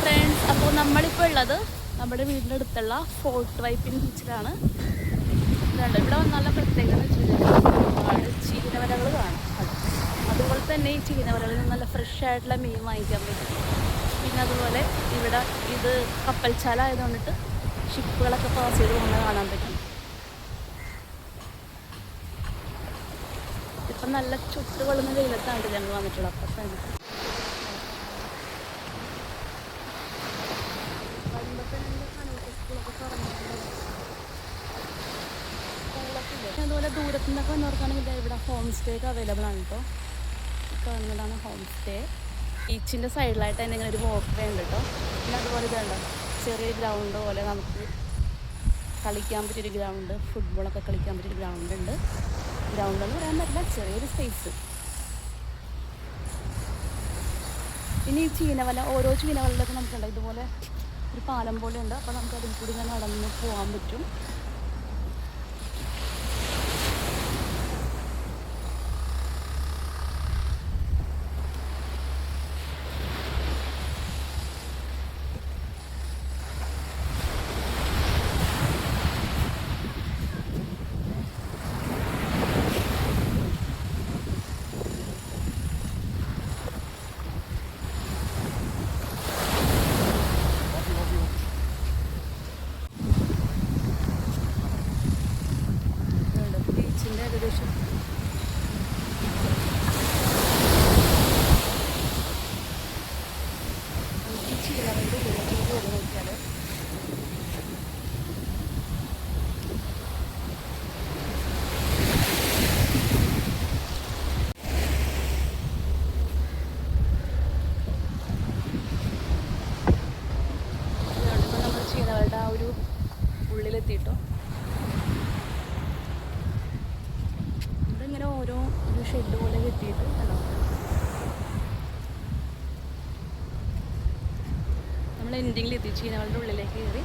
Friends അപ്പോൾ നമ്മളിപ്പോൾ ഉള്ളത് നമ്മുടെ വീടിന്റെ അടുത്തുള്ള ഫോർട്ട് വൈപ്പിൻ ബീച്ചിലാണ് ഇതുണ്ട്. ഇവിടെ നല്ല പ്രത്യേകത ഒരുപാട് ചീനവരകൾ കാണാം. അതുപോലെ തന്നെ ഈ ചീനവരകളിൽ നിന്ന് നല്ല ഫ്രഷ് ആയിട്ടുള്ള മീൻ വാങ്ങിക്കാൻ പറ്റും. പിന്നെ അതുപോലെ ഇവിടെ ഇത് കപ്പൽച്ചാല ആയതുകൊണ്ടിട്ട് ഷിപ്പുകളൊക്കെ പാസ് ചെയ്ത് പോകുന്നത് കാണാൻ പറ്റും. ഇപ്പം നല്ല ചുട്ടുകൊള്ളുന്ന വെയിലത്താണ് ഞങ്ങൾ വന്നിട്ടുള്ളത് അപ്പം തന്നെ ദൂരത്തു നിന്നൊക്കെ വന്നവർക്കാണെങ്കിൽ ഇവിടെ ഹോം സ്റ്റേ ഒക്കെ അവൈലബിൾ ആണ് കേട്ടോ കാണുന്നതാണ് ഹോം സ്റ്റേ ബീച്ചിന്റെ സൈഡിലായിട്ട് തന്നെ ഇങ്ങനെ ഒരു വോക്ക് വേ ഉണ്ട് കേട്ടോ പിന്നെ അതുപോലെ ഇതുണ്ടോ ചെറിയ ഗ്രൗണ്ട് പോലെ നമുക്ക് കളിക്കാൻ പറ്റിയൊരു ഗ്രൗണ്ട് ഫുട്ബോളൊക്കെ കളിക്കാൻ പറ്റിയൊരു ഗ്രൗണ്ട് ഉണ്ട്. ഗ്രൗണ്ട് എന്ന് പറയാൻ പറ്റില്ല ചെറിയൊരു സ്പേസ് ഇനി ഈ ചീനവല ഓരോ ചീനവലയിലൊക്കെ നമുക്കുണ്ട്. ഇതുപോലെ ഒരു പാലം പോലെ ഉണ്ട് അപ്പോൾ നമുക്ക് അതിൽ കൂടി ഇങ്ങനെ നടന്ന് പോകാൻ പറ്റും ഇതുണ്ട് ബീച്ചിന്റെ ഏകദേശം നമുക്ക് ഈ ചീനവലിന്റെ ഉള്ളിലേക്ക് കയറി നോക്കിയാൽ ഇതുകൊണ്ട് ഇപ്പം നമ്മൾ ചീനവരുടെ ആ ഒരു ഉള്ളിലെത്തിയിട്ടോ ഇവിടെ ഇങ്ങനെ ഓരോ ഒരു ഷെഡ് പോലെ കിട്ടിയിട്ട് ഹലോ നമ്മൾ എൻഡിങ്ങിൽ കഴിഞ്ഞാൽ അവളുടെ ഉള്ളിലേക്ക് കയറി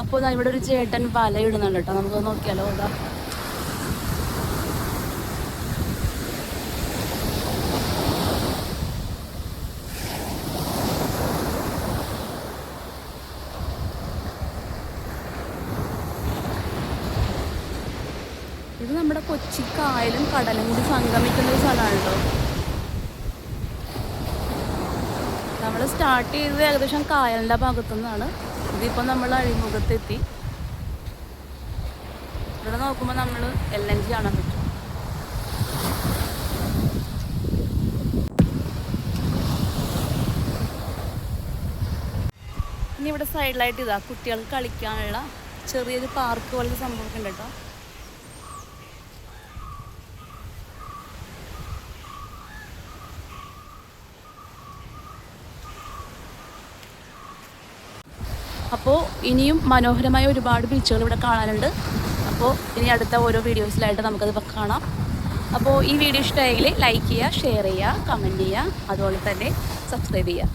അപ്പോൾ ദാ ഇവിടെ ഒരു ചേട്ടൻ വല ഇടുന്നുണ്ട് കേട്ടോ. നമുക്ക് നോക്കിയാലോ ഇതാ നമ്മുടെ കൊച്ചി കായലും കടലും കൂടി സംഗമിക്കുന്ന ഒരു സ്ഥലമാണ് നമ്മൾ സ്റ്റാർട്ട് ചെയ്തത് ഏകദേശം കായലിന്റെ ഭാഗത്തു നിന്നാണ് ഇതിപ്പോൾ നമ്മൾ അഴിമുഖത്തെത്തി. ഇവിടെ നോക്കുമ്പോൾ നമ്മൾ എൽ എൻ ജി കാണാൻ പറ്റും. ഇനി ഇവിടെ സൈഡിലായിട്ട് ഇതാ. കുട്ടികൾക്ക് കളിക്കാനുള്ള ചെറിയൊരു പാർക്ക് പോലത്തെ സംഭവമൊക്കെ ഉണ്ട്? കേട്ടോ അപ്പോൾ ഇനിയും മനോഹരമായ ഒരുപാട് ബീച്ചുകൾ ഇവിടെ കാണാനുണ്ട്. അപ്പോൾ ഇനി അടുത്ത ഓരോ വീഡിയോസിലായിട്ട് നമുക്കത് കാണാം. അപ്പോൾ ഈ വീഡിയോ ഇഷ്ടമായെങ്കിൽ ലൈക്ക് ചെയ്യുക ഷെയർ ചെയ്യുക കമന്റ് ചെയ്യുക. അതുപോലെ തന്നെ സബ്സ്ക്രൈബ് ചെയ്യുക.